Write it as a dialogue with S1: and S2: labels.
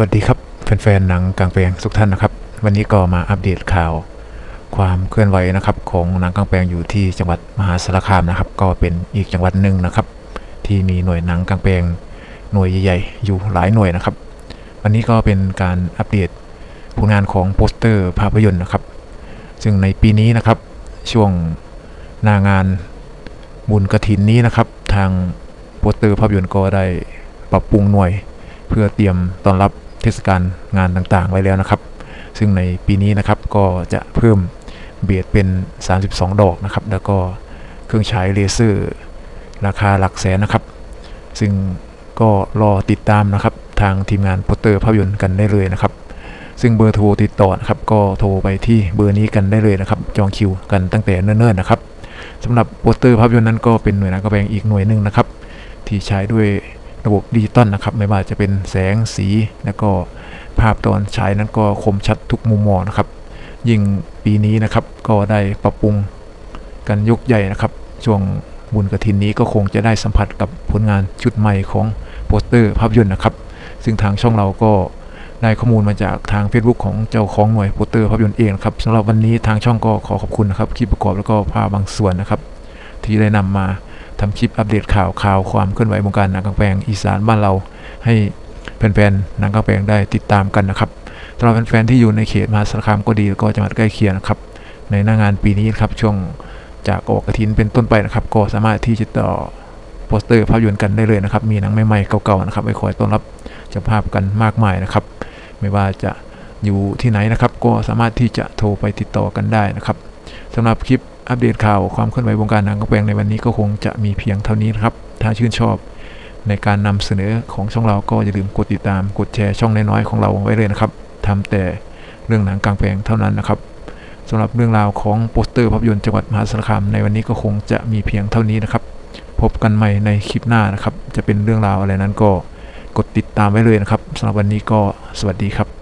S1: สวัสดีครับแฟนๆหนังกลางแปลงทุกท่านนะครับ วันนี้ก็มาอัปเดตข่าว ความเคลื่อนไหวนะครับ ของหนังกลางแปลงอยู่ที่จังหวัดมหาสารคามนะครับ ก็เป็นอีกจังหวัดหนึ่งนะครับ ที่มีหน่วยหนังกลางแปลง หน่วยใหญ่ๆ อยู่หลายหน่วยนะครับวันนี้ก็เป็นการอัปเดตผลงานของโปสเตอร์ภาพยนตร์นะครับ ซึ่งในปีนี้นะครับช่วงหน้างานบุญกระถินนี้นะครับ ทางโปสเตอร์ภาพยนตร์ก็ได้ปรับปรุงหน่วย เพื่อเตรียมต้อนรับเทศกาลงานต่างๆ ไว้แล้วนะครับ ซึ่งในปีนี้นะครับก็จะเพิ่มเบียดเป็น 32 ดอกนะครับ แล้วก็เครื่องฉายเลเซอร์ ราคาหลักแสนนะครับ ซึ่ง ก็รอติดตามนะครับ ทางทีมงานโปสเตอร์ภาพยนตร์กันได้เลยนะครับ ซึ่งเบอร์โทรติดต่อนะครับก็โทรไปที่เบอร์นี้กันได้เลยนะครับ จองคิวกันตั้งแต่เนิ่นๆนะครับสำหรับโปสเตอร์ภาพยนตร์นั้นก็เป็นหน่วยงานกระแบงอีกหน่วยหนึ่งนะครับ ที่ใช้ด้วยระบบดิจิตอลนะครับ ไม่ว่าจะเป็นแสงสี แล้วก็ภาพตอนฉายนั้นก็คมชัดทุกมุมมองนะครับ ยิ่งปีนี้นะครับก็ได้ปรับปรุงกันยกใหญ่นะครับ ช่วงบุญกระถินนี้ก็คงจะได้สัมผัสกับผลงานชุดใหม่ของ โปสเตอร์ภาพยนตร์นะครับ ซึ่งทางช่องเราก็ได้ข้อมูลมาจากทาง Facebook ของเจ้าของหน่วยโปสเตอร์ภาพยนตร์เองนะครับสำหรับวันนี้ทางช่องก็ขอขอบคุณนะครับคลิปประกอบแล้วก็ภาพบางส่วนนะครับ ที่ได้นำมาทำคลิปอัปเดตข่าวข่าวความเคลื่อนไหววงการหนังกางแปลงอีสานบ้านเราให้แฟนๆหนังกางแปลงได้ติดตามกันนะครับสำหรับแฟนๆที่อยู่ในเขตมหาสารคามก็ดีแล้วก็จังหวัดใกล้เคียงนะครับในหน้างานปีนี้ครับช่วงจากออกกระถินเป็นต้นไปนะครับ ก็สามารถที่จะต่อ โปสเตอร์ภาพยนตร์กันได้เลยนะครับ มีหนังใหม่ๆเก่าๆนะครับไว้คอยต้อนรับเจ้าภาพกันมากมายนะครับ ไม่ว่าจะอยู่ที่ไหนนะครับ ก็สามารถที่จะโทรไปติดต่อกันได้นะครับสำหรับคลิปอัปเดตข่าวความเคลื่อนไหววงการหนังกระแปลงในวันนี้ก็คงจะมีเพียงเท่านี้นะครับ ถ้าชื่นชอบในการนำเสนอของช่องเราก็อย่าลืมกดติดตามกดแชร์ช่องน้อยๆของเราไว้เลยนะครับทำแต่เรื่องหนังกลางแปลงเท่านั้นนะครับสำหรับเรื่องราวของโปสเตอร์ภาพยนตร์จังหวัดมหาสารคามในวันนี้ก็คงจะมีเพียงเท่านี้นะครับ พบกันใหม่ในคลิปหน้านะครับ จะเป็นเรื่องราวอะไรนั้นก็กดติดตามไว้เลยนะครับสำหรับวันนี้ก็สวัสดีครับ